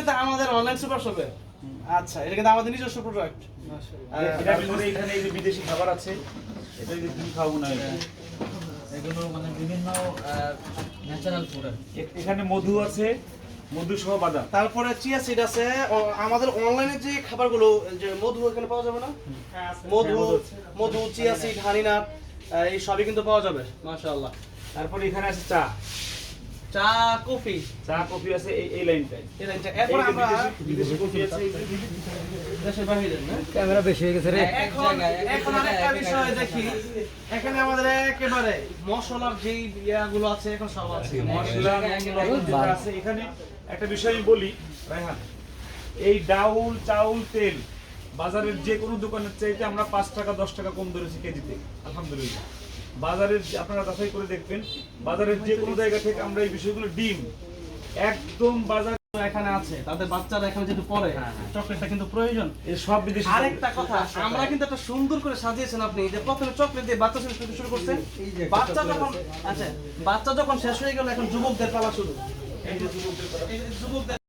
এটা আমাদের online super শপে আচ্ছা এটা কিন্তু আমাদের নিজস্ব প্রোডাক্ট এখানে এই যে বিদেশি খাবার আছে এটা যদি তুমি খাব না এটা? এগুলো মানে বিভিন্ন ন্যাচারাল ফুড এখানে মধু আছে মধু সহ বাদাম। তারপরে চিয়া সিড আছে। আমাদের অনলাইনে যে খাবারগুলো যে মধু এখানে পাওয়া যাবে না? মধু হ্যাঁ, মধু চিয়া সিড হানিনাট এই সবই কিন্তু পাওয়া যাবে। মাশাআল্লাহ। তারপরে এখানে আছে চা। চা কফি। চা কফি আছে এই এই লাইনটায়। এই লাইনটা এরপর আমরা বিদেশি- বিদেশি কফি আছে দেশের বাইরে না? ক্যামেরা বেশি হয়ে গেছে রে। এখন এখন আরেকটা বিষয় দেখি। এখানে আমাদের একেবারে মশলার যেই ইয়াগুলো আছে এখন সব আছে। মশলা আছে এখানে একটা বিষয় আমি বলি রায়হান এই ডাউল চাউল তেল বাজারের যে কোনো দোকানের চাইতে আমরা পাঁচ টাকা দশ টাকা কম ধরেছি কেজিতে। আলহামদুলিল্লাহ। বাজারের আপনারা যাচাই করে দেখবেন বাজারের যে কোনো জায়গা থেকে আমরা এই বিষয়গুলো ডিম একদম বাজার এখানে আছে তাদের বাচ্চারা এখানে যেহেতু পড়ে চকলেটটা কিন্তু প্রয়োজন। সব বিদেশি আরেকটা কথা আমরা কিন্তু একটা সুন্দর করে সাজিয়েছেন আপনি যে প্রথমে চকলেট দিয়ে বাচ্চা শুরু করছেন বাচ্চা যখন আচ্ছা বাচ্চা যখন শেষ হয়ে গেল এখন যুবকদের পালা শুরু। এই যে যুবকদের পালা। এই যে যুবকদের